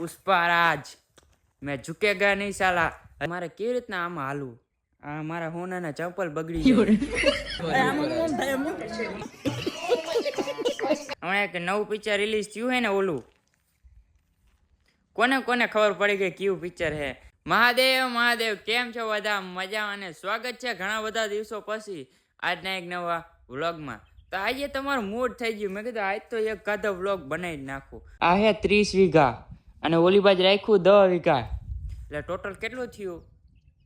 પુષ્પારાજ. મેં ઝુકેગા નહીં સાલા. મારે કેવી રીતના આમાં હાલવું? આ મારા હોનાના ચંપલ બગડી હમણાં એક નવું પિક્ચર રિલીઝ થયું હે ને ઓલું. કોને કોને ખબર પડી ગઈ કયું પિક્ચર હે? મહાદેવ મહાદેવ, કેમ છો બધા? મજા અને સ્વાગત છે ઘણા બધા દિવસો પછી આજના એક નવા વ્લોગમાં. તો આજે તમારું મૂડ થઈ ગયું. મેં કીધું આજ તો એક કાધો વ્લોગ બનાવી નાખું. આ હે ત્રીસ વીઘા. અને ઓલી બાજ રાખ્યું દવા વીઘા. એટલે ટોટલ કેટલું થયું?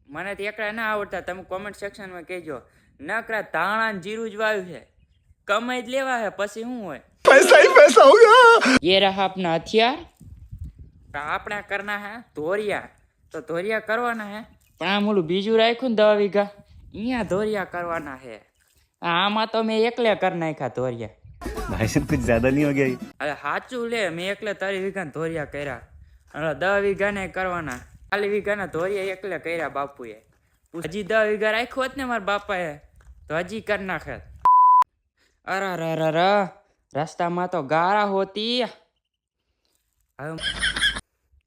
મને તો એકડા ના આવડતા. તમે કોમેન્ટ સેક્શનમાં કહેજો. નકરા ધાણા જીરું જ વાવ્યું છે. કમાઈ જ લેવા છે પછી શું હોય? પૈસા હી પૈસા હોગા યે રહા આપના હથિયાર. આપણા કરના હે ધોરિયા. તો ધોરિયા કરવાના હે? પણ આમ ઓલું બીજું રાખ્યું ને દવા વીઘા. અહીંયા ધોરિયા કરવાના હે. આમાં તો મેં એકલે કરી નાખ્યા ધોરિયા. ભાઈસન કુછ જ્યાદા નહીં હો ગયા અરે સાચું લે, મેં એકલે તારી વીઘા ધોરિયા કર્યા. અને દસ વીઘા ને કરવાના. ખાલી વીઘા ને ધોરિયા એકલે કર્યા બાપુએ. હજી દસ વીઘા રાખ્યો હોત ને મારા બાપાએ, તો હજી કર નાખે. અરે અરે અરે રસ્તામાં તો ગારા હોતી. હવે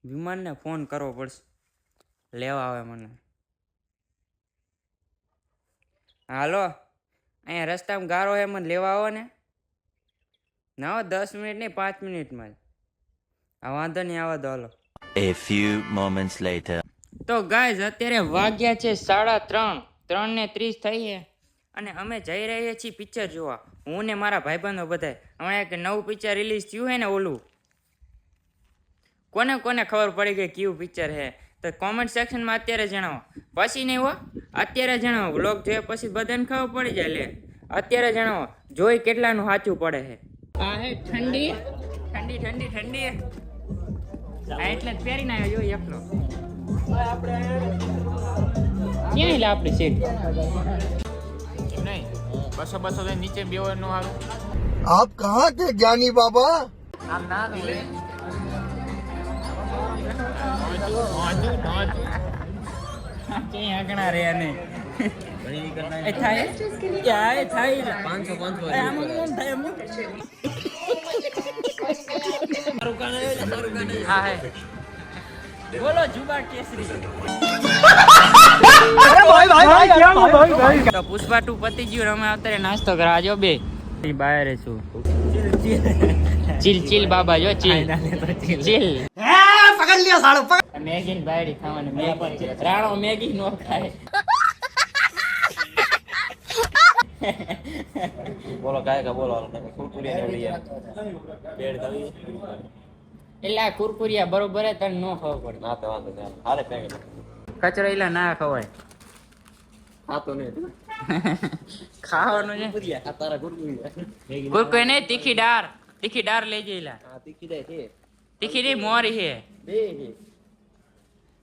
વિમાનને ફોન કરવો પડશે. લેવા આવે મને. હાલો, અહીંયા રસ્તામાં ગારો હે, મને લેવા આવો ને. ના દસ મિનિટ નહીં પાંચ મિનિટમાં જ. આ વાંધો નહીં આવવા દો હાલો. A few moments later. તો ગાઈઝ અત્યારે વાગ્યા છે સાડા ત્રણ. ત્રણ ને ત્રીસ થઈ છે. અને અમે જઈ રહ્યા છીએ પિક્ચર જોવા. હું ને મારા ભાઈબંધો બધાય. હમણાં એક નવું પિક્ચર રિલીઝ થયું હે ને ઓલું. કોને કોને ખબર પડી ગઈ કયું પિક્ચર હે તો કોમેન્ટ સેક્શનમાં અત્યારે જણાવો. પછી નહીં હો અત્યારે જણાવો. બ્લોગ જોયા પછી બધાને ખબર પડી જાય લે. અત્યારે જણાવો જોઈ કેટલાનું સાચું પડે છે? આ ઠંડી. ઠંડી ઠંડી ઠંડી. આ એટલે જ પહેરીને આવ્યો જો એકલો. ક્યાં એટલે આપણે શેઠ નહીં બસો બસો લઈને નીચે બેવાનું સારું આપ કહા કે જ્ઞાની બાબા? આમ ના લે ક્યાંય આગણા રહ્યા ને એ થાય યા એ થાય પાંચસો પાંચસો આમ આમ થાય એમ હા હે બોલો જુબા કેસરી પુષ્પા ટુ પતી અમે અત્યારે નાસ્તો કરવા જો બે બહાર છું ચીલ ચીલ બાબા જો ચીલ ચીલ પકડ લ્યો સાળો મેગી ખાવાની. રાણો મેગી નો ખાય. બોલો કાય બોલો કુરકુરિયા ને લઈ બેડ કરી એટલે આ કુરકુરિયા બરોબર હે તને નો ખબર પડે. ના તો વાંધો નહીં હારે પેંગે કચરો એલા ના ખવાય. હા તો નહીં ખાવાનું છે. આ તારા કુરકુરિયા. કુરકુરિયા નહીં તીખી ડાર. તીખી ડાર લઈ જઈલા હા તીખી દે છે. તીખી ની મોરી છે. બે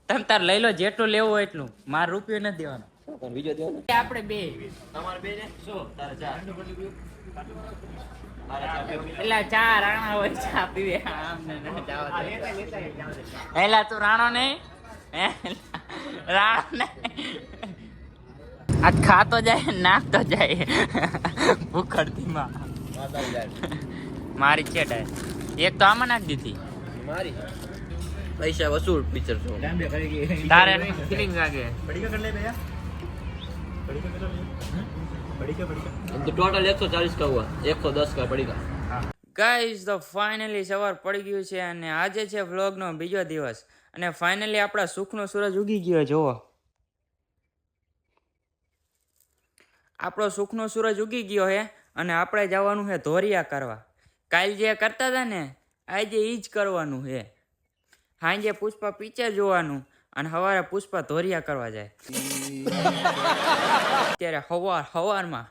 તમે તાર લઈ લો જેટલું લેવું એટલું. માર રૂપિયો નથી દેવાનો. પણ બીજો દેવો ને? આપણે બે. તમારે બે ને? શું? તારે ચાર. એટલે ચા રાણા હોય ચા પીવે. આમ ને ને એલા તું રાણો નહીં? રાણો નહીં? આજ ખાતો જાય નાખતો જાય. ભૂખડતી માં. મારી છે એક તો આમાં નાખી દીધી. મારી? પૈસા વસૂલ પિક્ચર જો તારે ફિલિંગ લાગે. તો ટોટલ એકસો ચાલીસ સૂરજ ઉગી ગયો જુઓ. આપણો સુખનો સૂરજ ઉગી ગયો છે અને આપણે જવાનું છે ધોરિયા કરવા. કાલ જે કરતા હતા ને આજે એ જ કરવાનું છે સાંજે પુષ્પા પિક્ચર જોવાનું અને સવારે પુષ્પા ધોરિયા કરવા જાય. અત્યારે हवार हवार में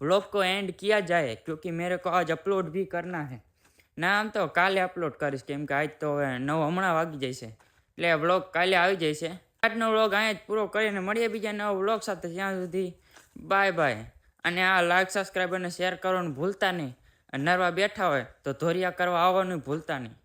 व्लॉग को एंड किया जाए क्योंकि मेरे को आज अपलोड भी करना है ના આમ તો કાલે અપલોડ કરીશ કેમ કે આજ તો હવે નવ હમણાં વાગી જાય છે એટલે વ્લોગ કાલે આવી જાય છે આજનો વ્લોગ અહીંયા જ પૂરો કરીને મળીએ બીજા નવા વ્લોગ સાથે ત્યાં સુધી બાય બાય અને આ લાઈક સબસ્ક્રાઈબ અને શેર કરવાનું ભૂલતા નહીં અને નરવા બેઠા હોય તો ધોરિયા કરવા આવવાનું ભૂલતા નહીં